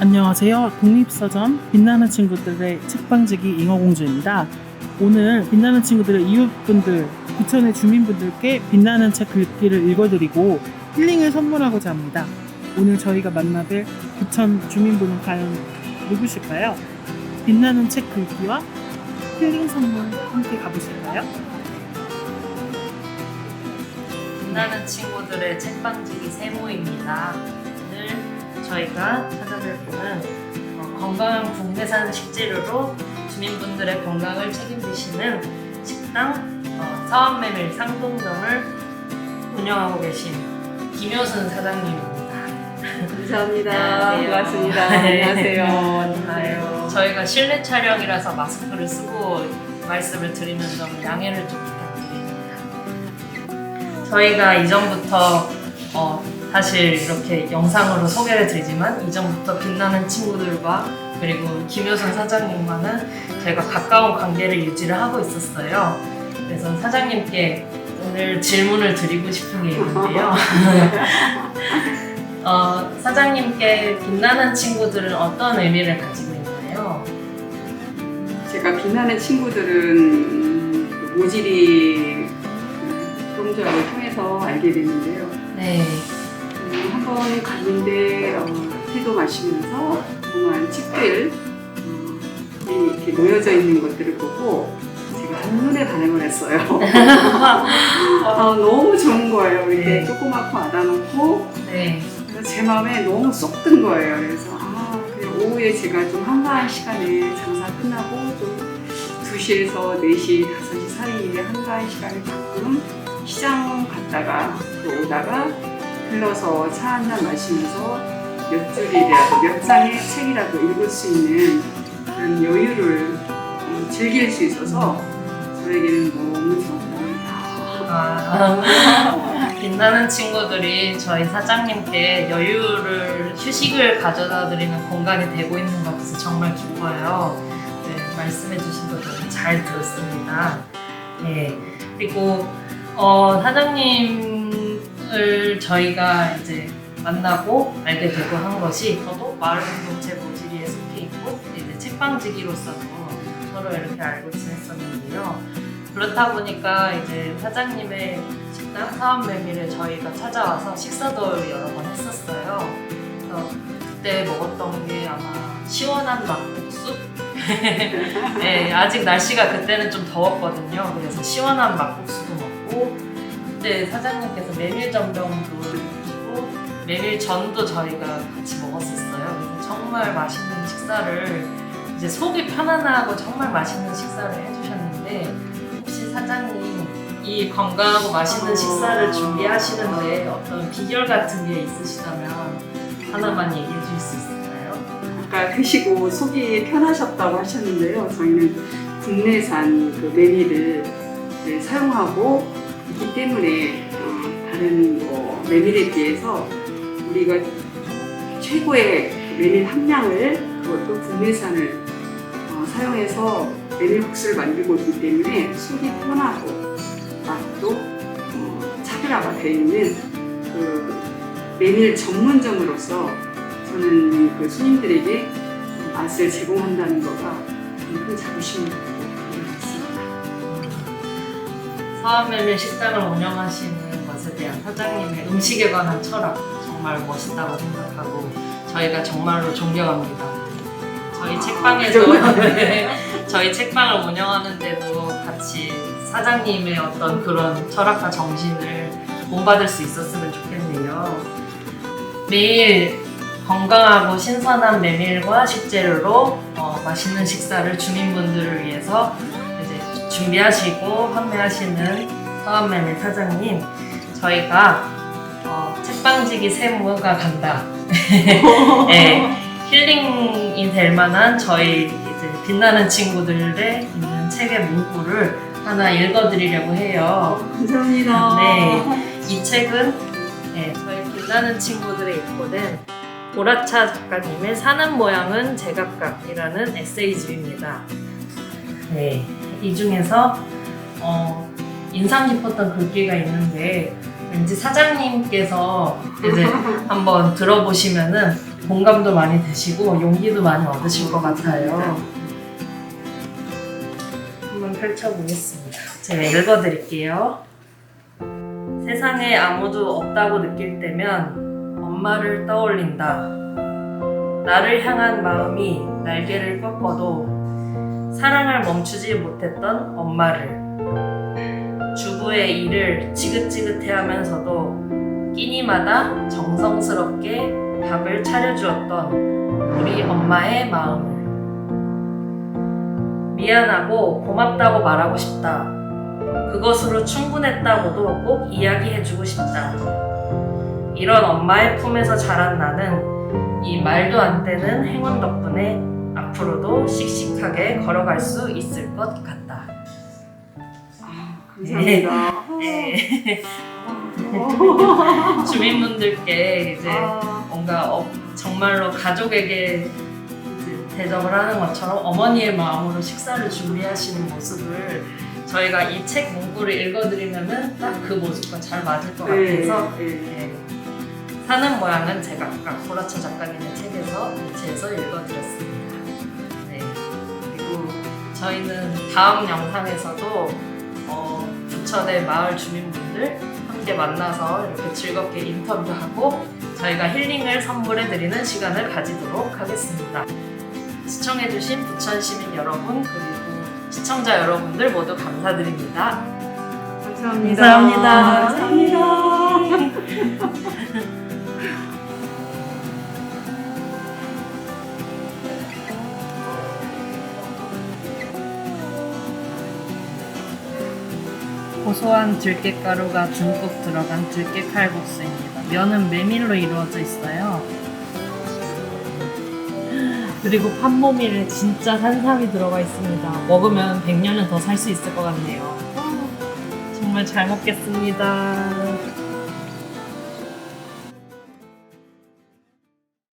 안녕하세요. 독립서점 빛나는 친구들의 책방지기 잉어공주입니다. 오늘 빛나는 친구들의 이웃분들, 부천의 주민분들께 빛나는 책 글귀를 읽어드리고 힐링을 선물하고자 합니다. 오늘 저희가 만나뵐 부천 주민분은 과연 누구실까요? 빛나는 책 글귀와 힐링 선물 함께 가보실까요? 빛나는 친구들의 책방지기 세모입니다. 저희가 찾아뵐 분은 어, 건강한 국내산 식재료로 주민분들의 건강을 책임지시는 식당 어, 사원메밀 상동점을 운영하고 계신 김효순 사장님입니다. 감사합니다. 안녕하세요. 반갑습니다. 네. 안녕하세요. 아유, 저희가 실내 촬영이라서 마스크를 쓰고 말씀을 드리는 점 양해를 좀 부탁드립니다. 저희가 이전부터 어, 사실 이렇게 영상으로 소개를 드리지만 이전부터 빛나는 친구들과 그리고 김효선 사장님과는 저희가 가까운 관계를 유지를 하고 있었어요. 그래서 사장님께 오늘 질문을 드리고 싶은 게 있는데요. 어, 사장님께 빛나는 친구들은 어떤 의미를 가지고 있나요? 제가 빛나는 친구들은 모지리 그 동작을 통해서 알게 됐는데요. 네. 음, 한번 갔는데 어, 테도 마시면서 그동안 책들 어, 이렇게 놓여져 있는 것들을 보고 제가 한눈에 반응을 했어요. 어, 너무 좋은 거예요. 이렇게 네. 조그맣고 아담하고 네. 그래서 제 마음에 너무 쏙 든 거예요. 그래서 아, 그냥 오후에 제가 좀 한가한 시간에 장사 끝나고 좀 2시에서 4시, 5시 사이에 한가한 시간에 가끔 시장 갔다가 또 오다가 들러서 차 한 잔 마시면서 몇 줄이라도 몇 장의 책이라도 읽을 수 있는 그런 여유를 음, 즐길 수 있어서 저에게는 너무 좋았답니다. 아, 빛나는 친구들이 저희 사장님께 여유를 휴식을 가져다 드리는 공간이 되고 있는 것 같아서 정말 기뻐요. 네, 말씀해 주신 거 저는 잘 들었습니다. 네. 그리고 어, 사장님 을 저희가 이제 만나고 알게 되고 한 것이 저도 마을 공동체 모지리에 속해 있고 이제 책방지기로서도 서로 이렇게 알고 지냈었는데요. 그렇다 보니까 이제 사장님의 식당 사업 메밀에 저희가 찾아와서 식사도 여러 번 했었어요. 그래서 그때 먹었던 게 아마 시원한 막국수? 네, 아직 날씨가 그때는 좀 더웠거든요. 그래서 시원한 막국수도 먹고 그때 사장님께서 메밀 전병도 주시고 메밀 전도 저희가 같이 먹었었어요. 그래서 정말 맛있는 식사를 이제 속이 편안하고 정말 맛있는 식사를 해주셨는데 혹시 사장님 이 건강하고 맛있는 식사를 준비하시는데 어떤 비결 같은 게 있으시다면 하나만 얘기해 주실 수 있을까요? 아까 드시고 속이 편하셨다고 하셨는데요. 저희는 국내산 그 메밀을 사용하고 있기 때문에 어, 다른 뭐 메밀에 비해서 우리가 최고의 메밀 함량을 그것도 국내산을 어, 사용해서 메밀 국수를 만들고 있기 때문에 속이 편하고 맛도 어, 차별화가 되어 있는 그 메밀 전문점으로서 저는 그 손님들에게 맛을 제공한다는 거가 큰 자부심을 갖고 사업메밀 식당을 운영하시는 것에 대한 사장님의 음식에 관한 철학 정말 멋있다고 생각하고 저희가 정말로 존경합니다. 저희 아, 책방에서? 저희 책방을 운영하는데도 같이 사장님의 어떤 그런 철학과 정신을 본받을 수 있었으면 좋겠네요. 매일 건강하고 신선한 메밀과 식재료로 어, 맛있는 식사를 주민분들을 위해서 준비하시고 판매하시는 서한메밀 사장님 저희가 어, 책방지기 세무가 간다. 네, 힐링이 될 만한 저희 이제 빛나는 친구들의 있는 책의 문구를 하나 읽어드리려고 해요. 감사합니다. 네. 이 책은 네, 저희 빛나는 친구들의 입고된 보라차 작가님의 사는 모양은 제각각이라는 에세이집입니다. 네, 이 중에서 어, 인상 깊었던 글귀가 있는데 왠지 사장님께서 이제 한번 들어보시면은 공감도 많이 되시고 용기도 많이 얻으실 것 같아요. 한번 펼쳐보겠습니다. 제가 읽어드릴게요. 세상에 아무도 없다고 느낄 때면 엄마를 떠올린다. 나를 향한 마음이 날개를 꺾어도 사랑을 멈추지 못했던 엄마를 주부의 일을 지긋지긋해 하면서도 끼니마다 정성스럽게 밥을 차려주었던 우리 엄마의 마음을 미안하고 고맙다고 말하고 싶다. 그것으로 충분했다고도 꼭 이야기해주고 싶다. 이런 엄마의 품에서 자란 나는 이 말도 안 되는 행운 덕분에 앞으로도 씩씩하게 걸어갈 수 있을 것 같다. 아, 감사합니다. 네. 아, 주민분들께 이제 아, 뭔가 어, 정말로 가족에게 이제 대접을 하는 것처럼 어머니의 마음으로 식사를 준비하시는 모습을 저희가 이 책 문구를 읽어드리면은 딱 그 모습과 잘 맞을 것 네, 같아서 네. 네. 사는 모양은 제가 아까 고라차 작가님의 책에서 매체에서 읽어드렸습니다. 저희는 다음 영상에서도 어, 부천의 마을 주민분들 함께 만나서 이렇게 즐겁게 인터뷰하고 저희가 힐링을 선물해드리는 시간을 가지도록 하겠습니다. 시청해주신 부천 시민 여러분 그리고 시청자 여러분들 모두 감사드립니다. 감사합니다. 감사합니다. 감사합니다. 고소한 들깨가루가 듬뿍 들어간 들깨 칼국수입니다. 면은 메밀로 이루어져 있어요. 그리고 판모밀에 진짜 산삼이 들어가 있습니다. 먹으면 100년은 더 살 수 있을 것 같네요. 정말 잘 먹겠습니다.